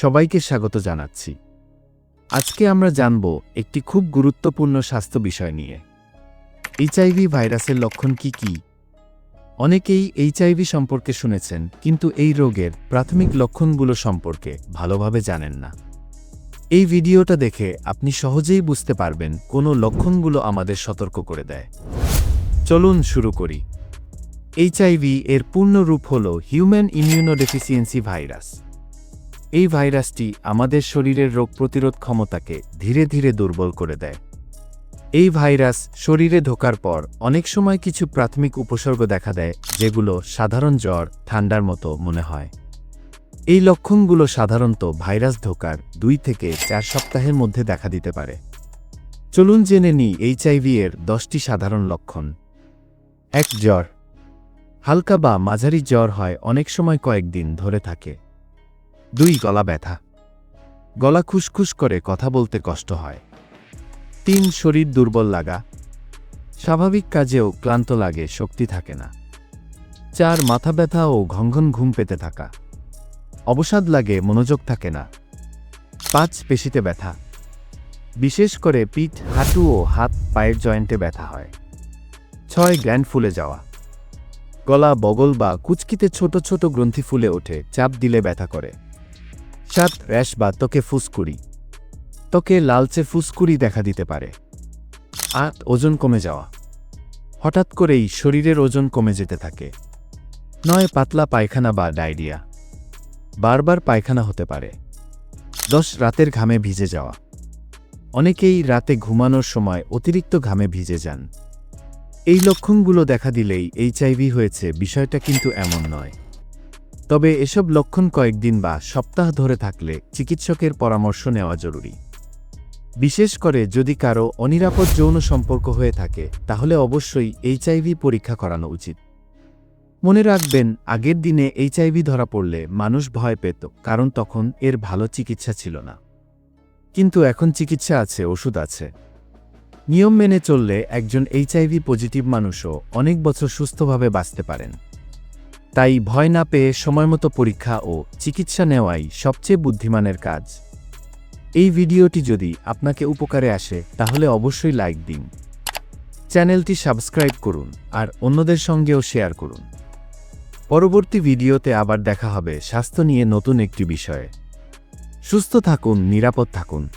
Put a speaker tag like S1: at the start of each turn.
S1: সবাইকে স্বাগত জানাচ্ছি। আজকে আমরা জানব একটি খুব গুরুত্বপূর্ণ স্বাস্থ্য বিষয় নিয়ে। এইচআইভি ভাইরাসের লক্ষণ কি কি? অনেকেই এইচআইভি সম্পর্কে শুনেছেন, কিন্তু এই রোগের প্রাথমিক লক্ষণগুলো সম্পর্কে ভালোভাবে জানেন না। এই ভিডিওটা দেখে আপনি সহজেই বুঝতে পারবেন কোনো লক্ষণগুলো আমাদের সতর্ক করে দেয়। চলুন শুরু করি। এইচআইভি এর পূর্ণ রূপ হল হিউম্যান ইমিউনোডেফিসিয়েন্সি ভাইরাস। এই ভাইরাসটি আমাদের শরীরের রোগ প্রতিরোধ ক্ষমতাকে ধীরে ধীরে দুর্বল করে দেয়। এই ভাইরাস শরীরে ঢোকার পর অনেক সময় কিছু প্রাথমিক উপসর্গ দেখা দেয়, যেগুলো সাধারণ জ্বর, ঠান্ডার মতো মনে হয়। এই লক্ষণগুলো সাধারণত ভাইরাস ঢোকার দুই থেকে চার সপ্তাহের মধ্যে দেখা দিতে পারে। চলুন জেনে নিই এইচআইভি এর দশটি সাধারণ লক্ষণ। এক জ্বর। হালকা বা মাঝারি জ্বর হয় অনেক সময় কয়েকদিন ধরে থাকে। দুই গলা ব্যথা। গলা খুসখুস করে কথা বলতে কষ্ট হয়। তিন শরীর দুর্বল লাগা। স্বাভাবিক কাজেও ক্লান্ত লাগে, শক্তি থাকে না। চার, মাথা ব্যথা ও ঘনঘন ঘুম পেতে থাকা। অবসাদ লাগে, মনোযোগ থাকে না। পাঁচ, পেশিতে ব্যথা। বিশেষ করে পিঠ, হাঁটু ও হাত পায়ের জয়েন্টে ব্যথা হয়। ছয়, গ্র্যান্ড ফুলে যাওয়া। গলা বগল বা কুচকিতে ছোট ছোট গ্রন্থি ফুলে ওঠে, চাপ দিলে ব্যথা করে। সাত র্যাশ বা ত্বকে ফুসকুড়ি। ত্বকে লালচে ফুসকুড়ি দেখা দিতে পারে। আট ওজন কমে যাওয়া। হঠাৎ করেই শরীরের ওজন কমে যেতে থাকে। নয়, পাতলা পায়খানা বা ডায়রিয়া। বারবার পায়খানা হতে পারে। দশ, রাতের ঘামে ভিজে যাওয়া। অনেকেই রাতে ঘুমানোর সময় অতিরিক্ত ঘামে ভিজে যান। এই লক্ষণগুলো দেখা দিলেই এইচআইভি হয়েছে, বিষয়টা কিন্তু এমন নয়। তবে এসব লক্ষণ কয়েকদিন বা সপ্তাহ ধরে থাকলে চিকিৎসকের পরামর্শ নেওয়া জরুরি। বিশেষ করে যদি কারও অনিরাপদ যৌন সম্পর্ক হয়ে থাকে, তাহলে অবশ্যই এইচআইভি পরীক্ষা করানো উচিত। মনে রাখবেন, আগের দিনে এইচআইভি ধরা পড়লে মানুষ ভয় পেত, কারণ তখন এর ভালো চিকিৎসা ছিল না। কিন্তু এখন চিকিৎসা আছে, ওষুধ আছে। নিয়ম মেনে চললে একজন এইচআইভি পজিটিভ মানুষও অনেক বছর সুস্থভাবে বাঁচতে পারেন। তাই ভয় না পেয়ে সময়মতো পরীক্ষা ও চিকিৎসা নেওয়াই সবচেয়ে বুদ্ধিমানের কাজ। এই ভিডিওটি যদি আপনাকে উপকারে আসে, তাহলে অবশ্যই লাইক দিন। চ্যানেলটি সাবস্ক্রাইব করুন আর অন্যদের সঙ্গেও শেয়ার করুন। পরবর্তী ভিডিওতে আবার দেখা হবে স্বাস্থ্য নিয়ে নতুন একটি বিষয়ে। সুস্থ থাকুন, নিরাপদ থাকুন।